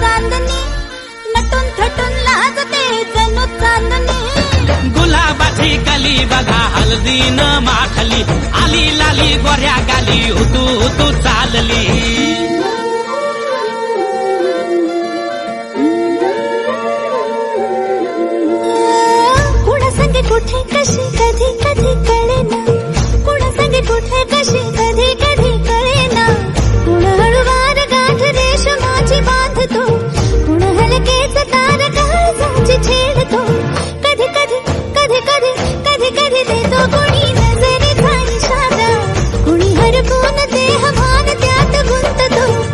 चांदणी नटून थटून लाजते जणू चांदणी गुलाबाची कली बघा हलदी न माखली. आली लाली गोऱ्या गाली उतू हुतू चालली. कुठे कशी कधी कधी? Que te dé.